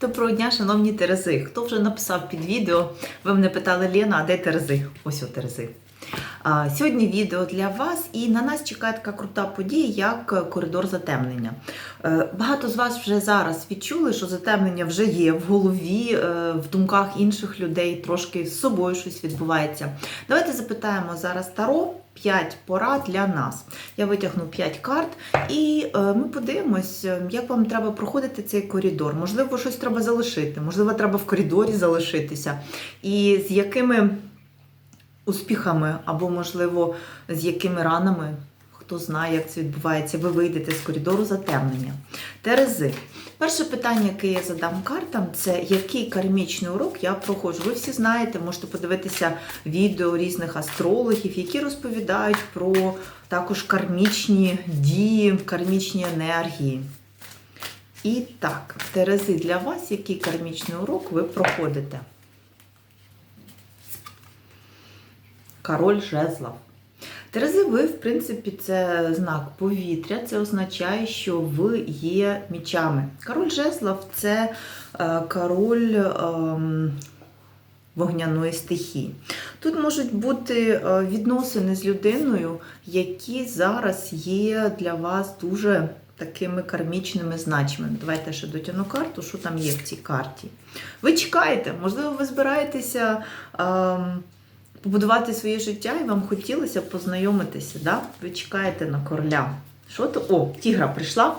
Доброго дня, шановні Терези. Хто вже написав під відео? Ви мене питали, Лена, а де Терези? Ось о Терези. Сьогодні відео для вас, і на нас чекає така крута подія, як коридор затемнення. Е, Багато з вас вже зараз відчули, що затемнення вже є в голові, е, в думках інших людей, трошки з собою щось відбувається. Давайте запитаємо зараз Таро 5 порад для нас. Я витягну 5 карт, і е, ми подивимось, е, як вам треба проходити цей коридор. Можливо, щось треба залишити, можливо, треба в коридорі залишитися. І з якими успіхами, або, можливо, з якими ранами, хто знає, як це відбувається, ви вийдете з коридору затемнення. Терези. Перше питання, яке я задам картам, це який кармічний урок я проходжу. Ви всі знаєте, можете подивитися відео різних астрологів, які розповідають про також кармічні дії, кармічні енергії. І так, Терези, для вас який кармічний урок ви проходите? Король жезлов. Терези, в принципі, це знак повітря, це означає, що ви є мічами. Король жезлов це е, король ем, вогняної стихії. Тут можуть бути е, відносини з людиною, які зараз є для вас дуже такими кармічними значимими. Давайте ще дотягну карту, що там є в цій карті. Ви чекаєте, можливо, ви збираєтеся. Ем, побудувати своє життя, і вам хотілося познайомитися. Да? Ви чекаєте на короля. Що то? О, тігра прийшла.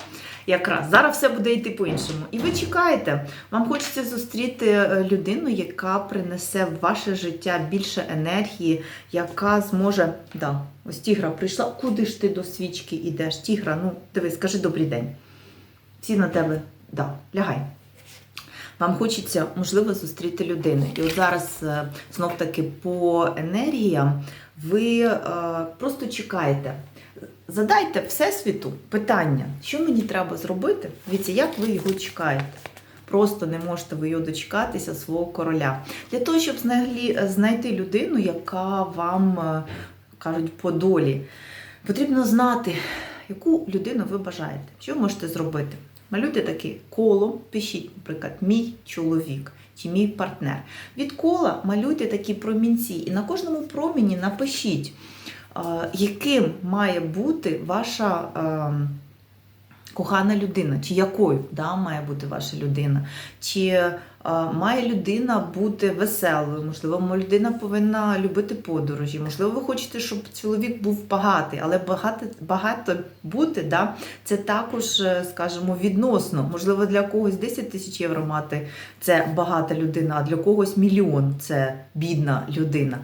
Якраз зараз все буде йти по-іншому. І ви чекаєте, вам хочеться зустріти е, людину, яка принесе в ваше життя більше енергії, яка зможе. Да, ось тігра прийшла. Куди ж ти до свічки йдеш? Тігра, ну диви, скажи добрий день. Всі на тебе, да, лягай. Вам хочеться, можливо, зустріти людину. І от зараз е, знов таки по енергіям ви е, просто чекаєте. Задайте Всесвіту питання, що мені треба зробити. Дивіться, як ви його чекаєте. Просто не можете ви його дочекатися свого короля. Для того, щоб знайти, знайти людину, яка вам е, кажуть по долі, потрібно знати, яку людину ви бажаєте. Що можете зробити? Малюйте таке коло, пишіть, наприклад, мій чоловік чи мій партнер. Від кола малюйте такі промінці, і на кожному проміні напишіть, яким має бути ваша е, кохана людина, чи якою да, має бути ваша людина. Чи е, має людина бути веселою, можливо, людина повинна любити подорожі, можливо, ви хочете, щоб чоловік був багатий, але багато, багато бути, да, це також, е, скажімо, відносно. Можливо, для когось 10 тисяч євро мати це багата людина, а для когось мільйон це бідна людина.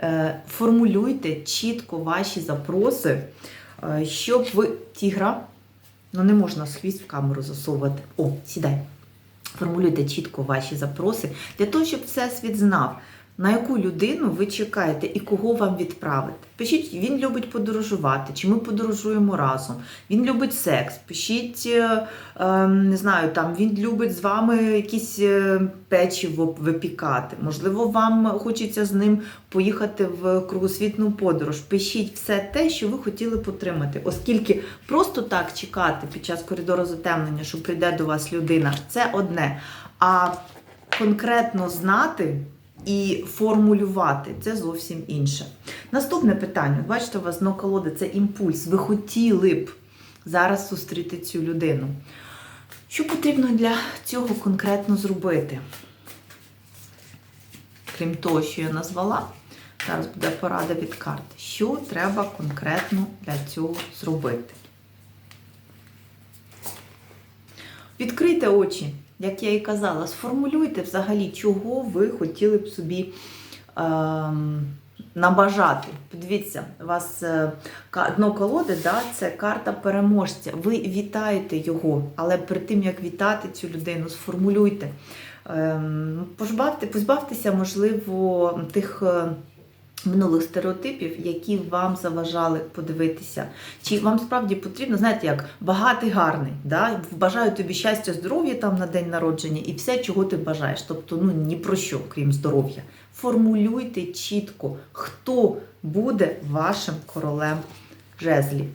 Е, Формулюйте чітко ваші запроси, е, щоб ви тігра. Ну, не можна хвіст в камеру засовувати. О, сідай. Формулюйте чітко ваші запроси для того, щоб всесвіт знав, на яку людину ви чекаєте і кого вам відправити. Пишіть, він любить подорожувати, чи ми подорожуємо разом. Він любить секс. Пишіть, е, е, не знаю, там він любить з вами якісь е, печиво випікати. Можливо, вам хочеться з ним поїхати в кругосвітну подорож. Пишіть все те, що ви хотіли потримати, оскільки просто так чекати під час коридору затемнення, що прийде до вас людина, це одне. А конкретно знати і формулювати це зовсім інше. Наступне питання. Бачите, у вас дно колоди це імпульс. Ви хотіли б зараз зустріти цю людину. Що потрібно для цього конкретно зробити? Крім того, що я назвала, зараз буде порада від карти. Що треба конкретно для цього зробити? Відкрийте очі, як я і казала, сформулюйте взагалі, чого ви хотіли б собі ем, набажати. Подивіться, у вас е, дно колоди, да, це карта переможця. Ви вітаєте його, але перед тим, як вітати цю людину, сформулюйте. Ем, позбавте, позбавтеся, можливо, тих. Минулих стереотипів, які вам заважали подивитися. Чи вам справді потрібно, знаєте, як багатий, гарний, да? бажаю тобі щастя, здоров'я там на день народження і все, чого ти бажаєш. Тобто, ну ні про що, крім здоров'я. Формулюйте чітко, хто буде вашим королем жезлів.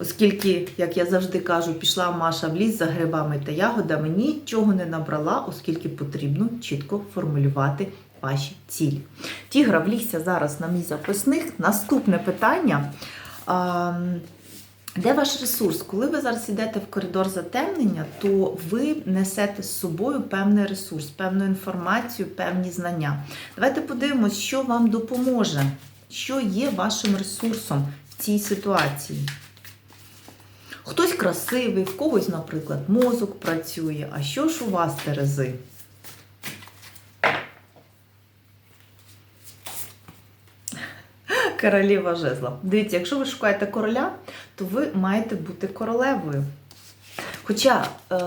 Оскільки, як я завжди кажу, пішла Маша в ліс за грибами та ягодами, нічого не набрала, оскільки потрібно чітко формулювати ваші цілі. Тігра влігся зараз на мій записник. Наступне питання. Де ваш ресурс? Коли ви зараз йдете в коридор затемнення, то ви несете з собою певний ресурс, певну інформацію, певні знання. Давайте подивимось, що вам допоможе, що є вашим ресурсом в цій ситуації. Хтось красивий, в когось, наприклад, мозок працює. А що ж у вас, Терези? Королева жезла. Дивіться, якщо ви шукаєте короля, то ви маєте бути королевою. Хоча, е,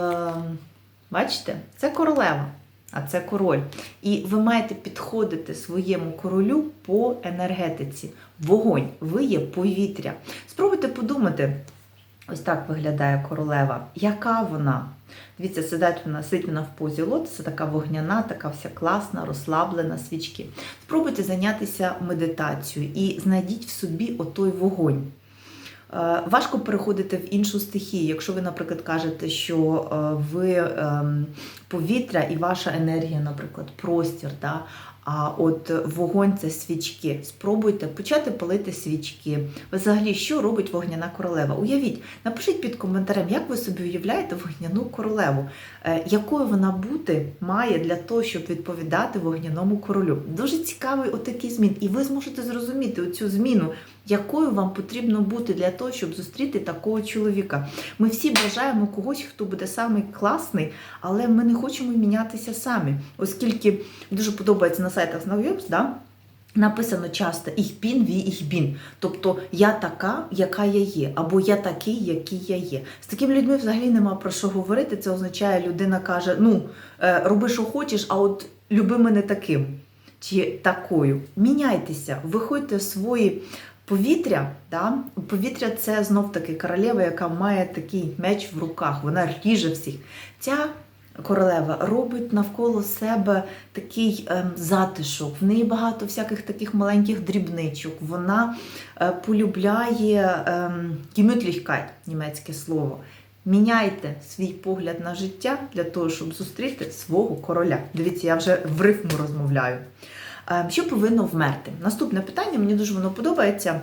бачите, це королева, а це король. І ви маєте підходити своєму королю по енергетиці. Вогонь, ви є повітря. Спробуйте подумати. Ось так виглядає королева. Яка вона? Дивіться, сидить вона, сидить вона в позі лотоса, така вогняна, така вся класна, розслаблена свічки. Спробуйте зайнятися медитацією і знайдіть в собі отой вогонь. Е, Важко переходити в іншу стихію. Якщо ви, наприклад, кажете, що е, ви ем, повітря і ваша енергія, наприклад, простір, да? А от вогонь це свічки. Спробуйте почати палити свічки. Взагалі, що робить вогняна королева? Уявіть, напишіть під коментарем, як ви собі уявляєте вогняну королеву, Е, якою вона бути має для того, щоб відповідати вогняному королю. Дуже цікавий отакий змін. І ви зможете зрозуміти оцю зміну, якою вам потрібно бути для того, щоб зустріти такого чоловіка. Ми всі бажаємо когось, хто буде самий класний, але ми не хочемо мінятися самі, оскільки дуже подобається на сайтах знайомств, да? Написано часто «Ich bin, wie ich bin», тобто я така, яка я є, або я такий, який я є. З такими людьми взагалі нема про що говорити. Це означає, людина каже: ну, е, роби, що хочеш, а от люби мене таким чи такою. Міняйтеся, виходьте в свої повітря. Да? Повітря це знов таки королева, яка має такий меч в руках, вона ріже всіх. Ця королева робить навколо себе такий ем, затишок. В неї багато всяких таких маленьких дрібничок. Вона е, полюбляє ем, німецьке слово. Міняйте свій погляд на життя для того, щоб зустріти свого короля. Дивіться, я вже в рифму розмовляю. Е, Що повинно вмерти? Наступне питання, мені дуже воно подобається.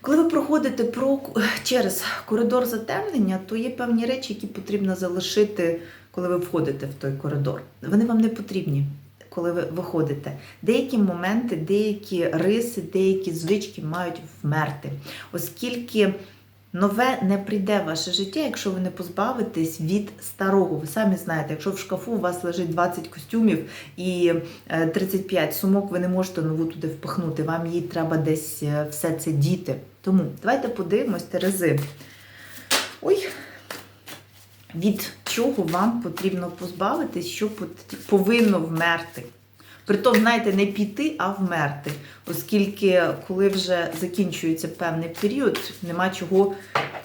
Е, Коли ви проходите про, через коридор затемнення, то є певні речі, які потрібно залишити, коли ви входите в той коридор. Вони вам не потрібні, коли ви виходите. Деякі моменти, деякі риси, деякі звички мають вмерти, оскільки. Нове не прийде в ваше життя, якщо ви не позбавитесь від старого. Ви самі знаєте, якщо в шкафу у вас лежить 20 костюмів і е, 35 сумок, ви не можете нову туди впихнути. Вам їй треба десь е, все це діти. Тому давайте подивимось, Терези. Ой, від чого вам потрібно позбавитись, що повинно вмерти. Притом, знаєте, не піти, а вмерти. Оскільки, коли вже закінчується певний період, нема чого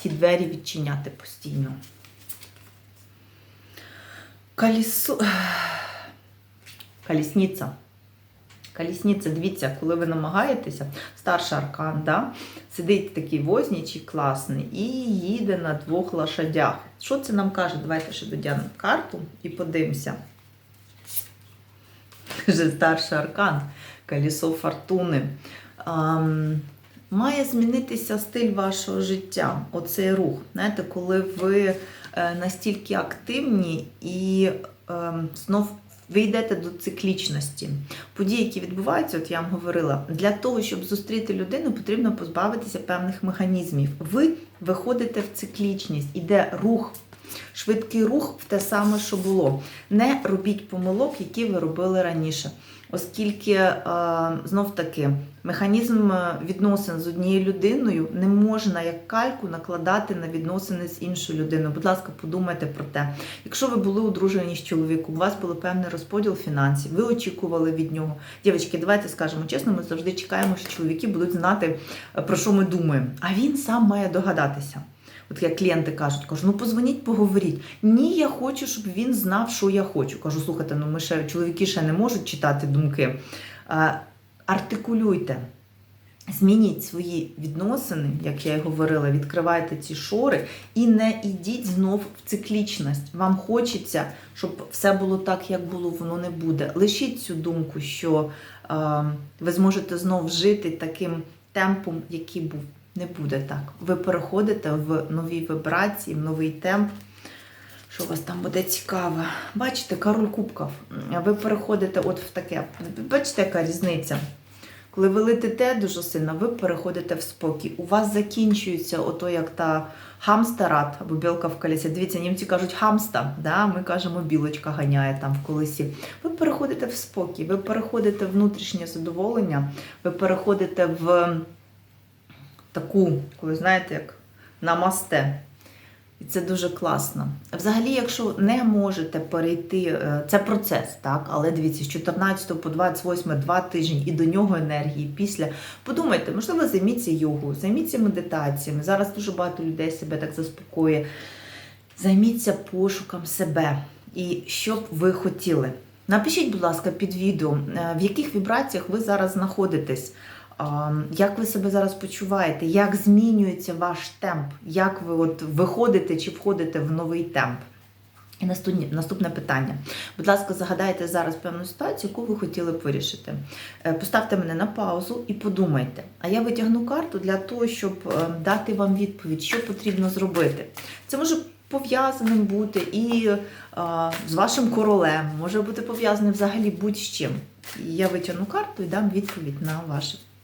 ті двері відчиняти постійно. Колісо... Колісниця. Колісниця, дивіться, коли ви намагаєтеся, старший аркан, да? сидить такий вознічий класний і їде на двох лошадях. Що це нам каже? Давайте ще додянемо карту і подивимося. Вже старший аркан, колесо фортуни. Ам, має змінитися стиль вашого життя, оцей рух. Знаєте, коли ви е, настільки активні і ем, знов ви йдете до циклічності. Події, які відбуваються, от я вам говорила, для того, щоб зустріти людину, потрібно позбавитися певних механізмів. Ви виходите в циклічність, іде рух. Швидкий рух в те саме, що було. Не робіть помилок, які ви робили раніше. Оскільки, е, знов таки, механізм е, відносин з однією людиною не можна як кальку накладати на відносини з іншою людиною. Будь ласка, подумайте про те. Якщо ви були одружені з чоловіком, у вас був певний розподіл фінансів, ви очікували від нього. Дівчатки, давайте скажемо чесно, ми завжди чекаємо, що чоловіки будуть знати, е, про що ми думаємо. А він сам має догадатися. От як клієнти кажуть, кажу, ну позвоніть, поговоріть. Ні, я хочу, щоб він знав, що я хочу. Кажу, слухайте, ну ми ще чоловіки ще не можуть читати думки. Артикулюйте. Змініть свої відносини, як я і говорила, відкривайте ці шори і не йдіть знов в циклічність. Вам хочеться, щоб все було так, як було, воно не буде. Лишіть цю думку, що е, ви зможете знов жити таким темпом, який був. Не буде так. Ви переходите в нові вібрації, в новий темп. Що у вас там буде цікаво? Бачите, король кубків. Ви переходите от в таке. Бачите, яка різниця? Коли ви летите дуже сильно, ви переходите в спокій. У вас закінчується ото як та хамстарат або білка в колесі. Дивіться, німці кажуть хамста, да? ми кажемо білочка ганяє там в колесі. Ви переходите в спокій, ви переходите в внутрішнє задоволення, ви переходите в таку, коли знаєте, як намасте. І це дуже класно. Взагалі, якщо не можете перейти, е, це процес, так, але дивіться, з 14 по 28 два тижні і до нього енергії після. Подумайте, можливо, займіться йогою, займіться медитаціями. Зараз дуже багато людей себе так заспокоює. Займіться пошуком себе і що б ви хотіли. Напишіть, будь ласка, під відео, е, в яких вібраціях ви зараз знаходитесь. А, Як ви себе зараз почуваєте? Як змінюється ваш темп? Як ви от виходите чи входите в новий темп? І наступне, наступне питання. Будь ласка, загадайте зараз певну ситуацію, яку ви хотіли б вирішити. Е, Поставте мене на паузу і подумайте. А я витягну карту для того, щоб е, дати вам відповідь, що потрібно зробити. Це може пов'язаним бути і е, з вашим королем, може бути пов'язаним взагалі будь-чим. Я витягну карту і дам відповідь на ваше питання.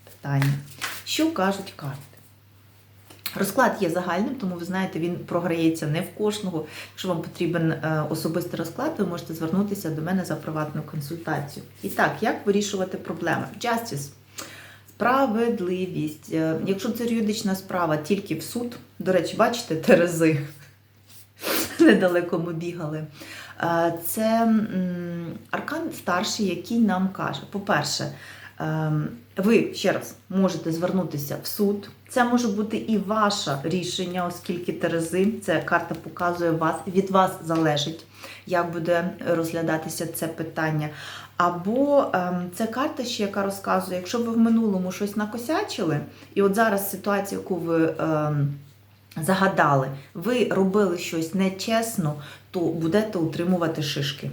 Що кажуть карти? Розклад є загальним, тому ви знаєте, він програється не в кожного. Якщо вам потрібен е, особистий розклад, ви можете звернутися до мене за приватну консультацію. І так, як вирішувати проблеми? Justice. Справедливість. Е, Якщо це юридична справа, тільки в суд. До речі, бачите, терези. Недалеко ми бігали. Е, Це аркан старший, який нам каже: по-перше, ви ще раз можете звернутися в суд. Це може бути і ваше рішення, оскільки Терези, це карта показує вас, від вас залежить, як буде розглядатися це питання. Або ем, це карта ще, яка розказує, якщо ви в минулому щось накосячили, і от зараз ситуація, яку ви. Ем, Загадали, ви робили щось нечесно, то будете утримувати шишки.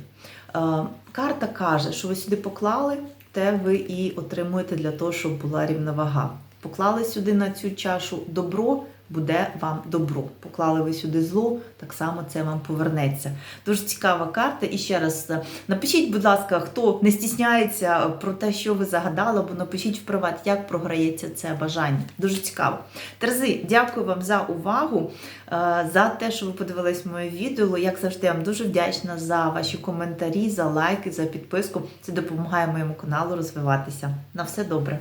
Карта каже, що ви сюди поклали, те ви і отримуєте для того, щоб була рівновага. Поклали сюди на цю чашу добро, буде вам добро. Поклали ви сюди зло, так само це вам повернеться. Дуже цікава карта. І ще раз е, напишіть, будь ласка, хто не стісняється про те, що ви загадали, або напишіть в приват, як програється це бажання. Дуже цікаво. Терези, дякую вам за увагу, е, за те, що ви подивились моє відео. Як завжди, я вам дуже вдячна за ваші коментарі, за лайки, за підписку. Це допомагає моєму каналу розвиватися. На все добре.